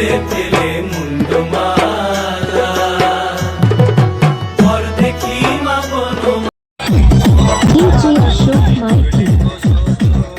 তুলে ফেলে মুন্ড মারা পর দেখি মা কোনো DJ Ashok Mikey.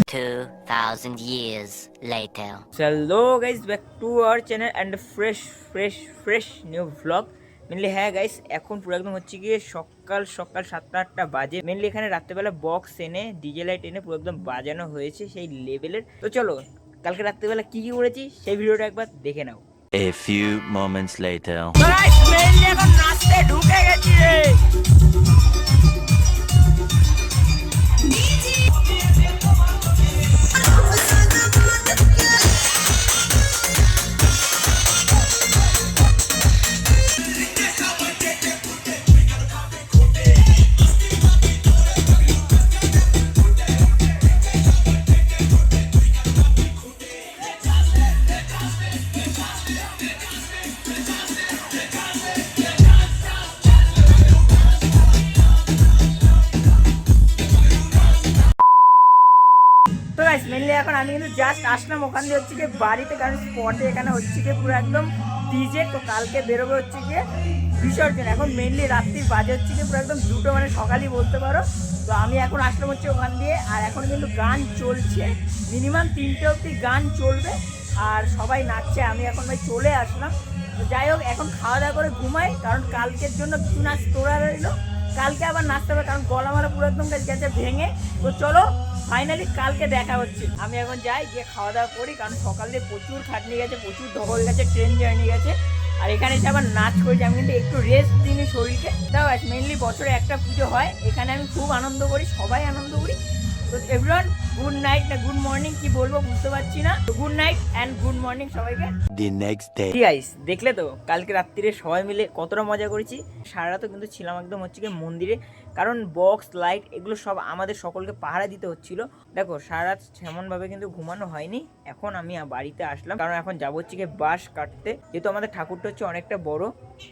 2000 years later. Hello guys back to our channel and fresh fresh fresh new blog mainly হ্যাঁ গাইস এখন পুরো একদম হচ্ছে গিয়ে সকাল সকাল সাতটা আটটা বাজে। মেনলি এখানে রাত্রেবেলা বক্স এনে ডিজে লাইট এনে পুরো একদম বাজানো হয়েছে সেই লেভেলের তো চলো কালকে রাত্রিবেলা কি কি করেছি সেই ভিডিওটা একবার দেখে নাও A few moments later. ঢুকে গেছি রে আমি কিন্তু জাস্ট আসলাম ওখান দিয়ে হচ্ছে গিয়ে বাড়িতে, কারণ স্পটে এখানে হচ্ছে গিয়ে পুরো একদম ডিজে তো কালকে বেরোবে হচ্ছে গিয়ে বিসর্জন। এখন মেনলি রাত্রির বাজে হচ্ছে গিয়ে পুরো একদম দুটো মানে সকালই বলতে পারো। তো আমি এখন আসলাম হচ্ছে ওখান দিয়ে, আর এখন কিন্তু গান চলছে। মিনিমাম তিনটে অবধি গান চলবে, আর সবাই নাচছে, আমি এখন ভাই চলে আসলাম। তো যাই হোক, এখন খাওয়া দাওয়া করে ঘুমাই, কারণ কালকের জন্য কিছু নাচ তোরা রইল। কালকে আবার নাচতে হবে, কারণ গলা মারা পুরো একদম গেছে ভেঙে। তো চলো ফাইনালি কালকে দেখা হচ্ছে। আমি এখন যাই গিয়ে খাওয়া দাওয়া করি কারণ সকাল দিয়ে প্রচুর খাটনি গেছে প্রচুর ধকল গেছে ট্রেন জার্নি গেছে। আর এখানে এসে আবার নাচ করেছি আমি কিন্তু একটু রেস্ট দিই শরীরকে। তাও মেনলি বছরে একটা পুজো হয়। এখানে আমি খুব আনন্দ করি সবাই আনন্দ করি। তো এভরিওয়ান গুড নাইট না গুড মর্নিং কি বলব বুঝতে পারছি না। Good night and good morning সবাইকে। The next day. গাইস দেখলে তো কালকে রাত্রিরে সবাই মিলে কতটা মজা করেছি। সারা রাতও কিন্তু ছিলাম একদম হচ্ছে কি মন্দিরে। কারণ বক্স লাইট এগুলো সব আমাদের সকলকে পাহারা দিতে হচ্ছিল। দেখো সারা সেমনভাবে কিন্তু ঘুমানো হয়নি। এখন আমি বাড়িতে আসলাম। কারণ এখন যাব হচ্ছে গিয়ে বাঁশ কাটতে। যেহেতু আমাদের ঠাকুরটা হচ্ছে অনেকটা বড়,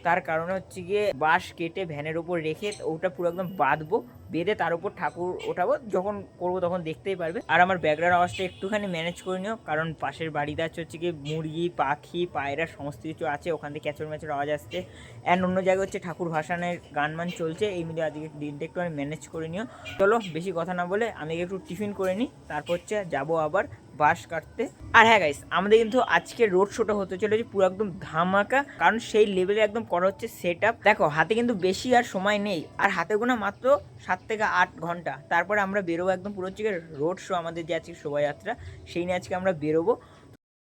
তার কারণে হচ্ছে গিয়ে বাঁশ কেটে ভ্যানের উপর রেখে ওটা পুরো একদম বাঁধবো। বেঁধে তার উপর ঠাকুর ওঠাবো। যখন করব তখন দেখতেই পারবে। আর আমার ব্যাকগ্রাউন্ড আওয়াজটা একটুখানি ম্যানেজ করে নিও। কারণ পাশের বাড়িতে আছে হচ্ছে গিয়ে মুরগি, পাখি, পায়রা, সমস্ত কিছু আছে। ওখান থেকে ক্যাচর ম্যাচর আওয়াজ আসছে। অ্যান্ড অন্য জায়গায় হচ্ছে ঠাকুর ভাসানের গান মান চলছে। এই মিলে আজকে দিনটা একটু আমি ম্যানেজ করে নিও। চলো, বেশি কথা না বলে আমি একটু টিফিন করে নিই, তারপর হচ্ছে যাব আবার বাস কাটতে। আর হ্যাঁ গাইস আমাদের কিন্তু আজকে রোড শোটা হতে চলেছে পুরো একদম ধামাকা, কারণ সেই লেভেলে একদম করা হচ্ছে সেট আপ দেখো, হাতে কিন্তু বেশি আর সময় নেই, আর হাতে গোনা মাত্র সাত থেকে আট ঘণ্টা। তারপরে আমরা বেরোবো একদম পুরো হচ্ছে রোড শো আমাদের যে আজকে শোভাযাত্রা, সেই নিয়ে আজকে আমরা বেরোবো।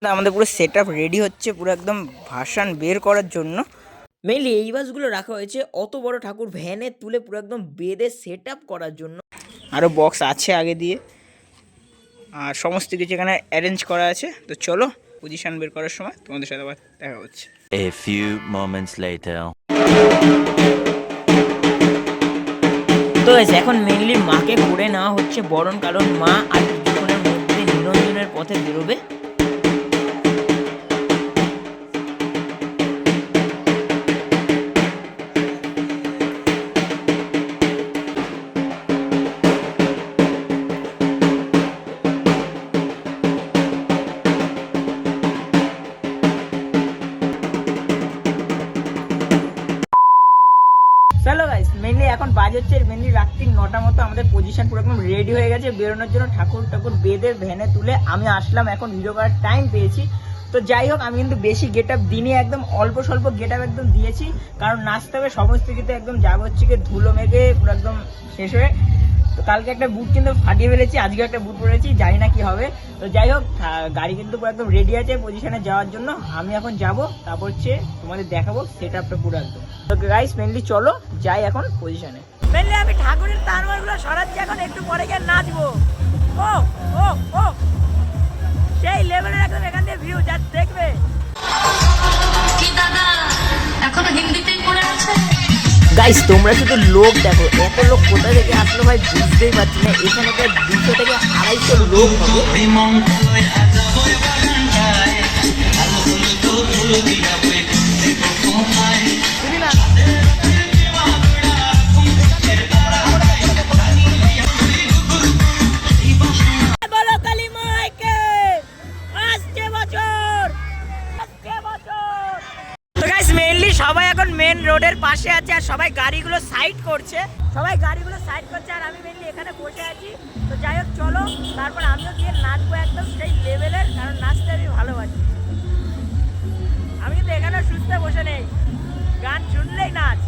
আমাদের পুরো সেট রেডি হচ্ছে পুরো একদম ভাসান বের করার জন্য। মেইনলি এই বাসগুলো রাখা হয়েছে অত বড় ঠাকুর ভ্যানে তুলে পুরো একদম বেঁধে সেট করার জন্য। আরও বক্স আছে আগে দিয়ে। আর সমস্ত কিছু এখানে অ্যারেঞ্জ করা আছে। তো চলো পজিশন বের করার সময় তোমাদের সাথে আবার দেখা হচ্ছে। A few moments later. তো এখন মেইনলি মাকে করে নেওয়া হচ্ছে বরণ কারণ মা আর কিছুক্ষণের মধ্যে নিরঞ্জনের পথে বেরোবে। এখন বাজে হচ্ছে, মেনলি রাত্রি নটা মতো আমাদের পজিশন পুরো একদম রেডি হয়ে গেছে, বেরোনোর জন্য ঠাকুর ঠাকুর বেঁধে ভ্যানে তুলে আমি আসলাম, এখন ভিডিও করার টাইম পেয়েছি। তো যাই হোক, আমি কিন্তু বেশি গেট আপ দিনে একদম অল্প স্বল্প গেট আপ একদম দিয়েছি, কারণ নাচতে হবে, সমস্ত কিছু একদম যাব হচ্ছে ধুলো মেঘে পুরো একদম শেষ হয়ে তো কালকে একটা বুট কিন্তু ফাটিয়ে ফেলেছি আজকে একটা বুট পরেছি জানি না কি হবে। তো যাই হোক গাড়ি কিন্তু পুরো একদম রেডি আছে পজিশনে যাওয়ার জন্য। আমি এখন যাব তারপর হচ্ছে তোমাদের দেখাবো সেট আপটা পুরো একদম। তো গাইস মেনলি চলো যাই এখন পজিশনে মেনলি আমি ঠাকুরের তারমারগুলো সরাচ্ছি এখন একটু পরে গিয়ে নাচবো। ও ও ও। সেই লেভেলের একদম এখান দিয়ে ভিউ যা দেখবে। কি দাদা এখনও হিন্দিতেই পড়ে আছে। গাইস তোমরা শুধু লোক দেখো এত লোক কোথা থেকে আসলো ভাই বুঝতেই পারছি না এখানে প্রায় দুশো থেকে আড়াইশো লোক হবে বুঝলি না? বলো কালী মাইকে আসছে বছর আসছে বছর মেন রোডের পাশে আছে আর সবাই গাড়িগুলো সাইড করছে সবাই গাড়িগুলো সাইড করছে আর আমি মেনলি এখানে বসে আছি। তো যাই হোক, চলো। তারপর আমিও গিয়ে নাচবো একদম সেই লেভেলের কারণ নাচতে আমি ভালোবাসি। আমি কিন্তু এখানে সুস্থ বসে নেই। গান শুনলেই নাচ.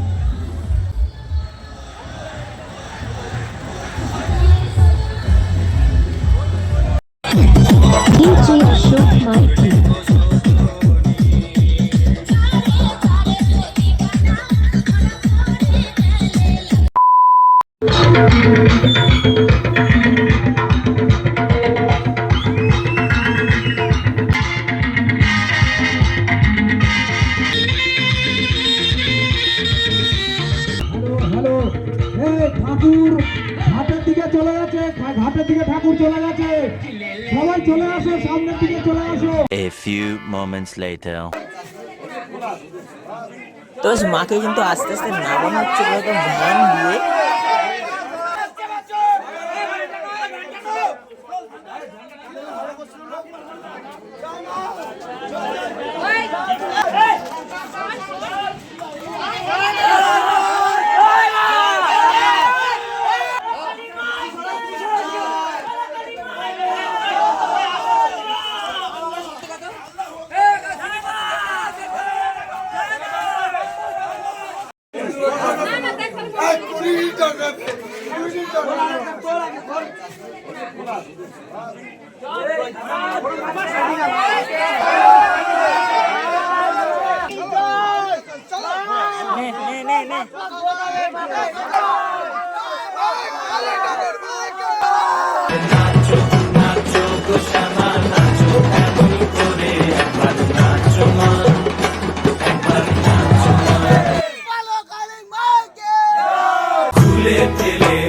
ঠাকুর ঘাটের দিকে চলে গেছে। ঘাটের দিকে ঠাকুর চলে গেছে। সবাই চলে আসো সামনের দিকে চলে আসো। A few moments later. তো মাকে কিন্তু আস্তে আস্তে নামানো হচ্ছে পুরো একদম ভ্যান দিয়ে নে নে নে নে খুলে ফেলে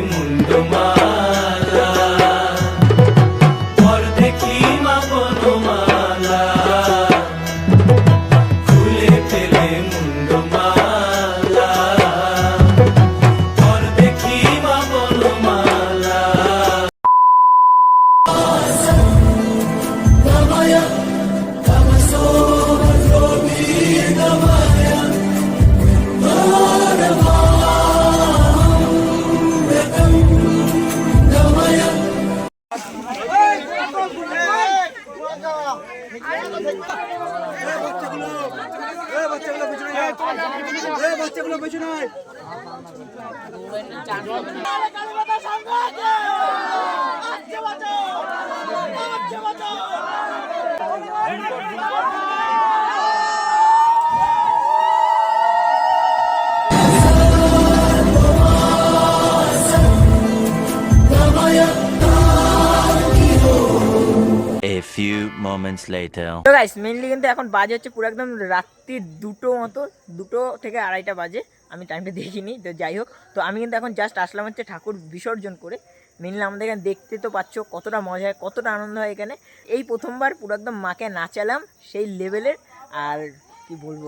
A few moments later. তো গাইস মেনলি কিন্তু এখন বাজে হচ্ছে পুরো একদম রাত্রি দুটো মতো, দুটো থেকে আড়াইটা বাজে। আমি টাইমটা দেখিনি, তো যাই হোক। তো আমি কিন্তু এখন জাস্ট আসলাম হচ্ছে ঠাকুর বিসর্জন করে। মেনলি আমাদের এখানে দেখতে তো পাচ্ছ কতটা মজা হয় কতটা আনন্দ হয় এখানে। এই প্রথমবার পুরো একদম মাকে নাচালাম সেই লেভেলের আর কি বলব,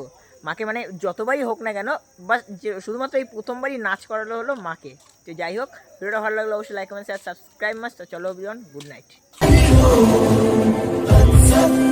মাকে মানে যতবারই হোক না কেন, বাস শুধুমাত্র এই প্রথমবারই নাচ করালো হলো মাকে। তো যাই হোক, ভিডিওটা ভালো লাগল অবশ্যই লাইক কমেন্ট শেয়ার সাবস্ক্রাইব মাস তো চলো বিয়ন গুড নাইট отца.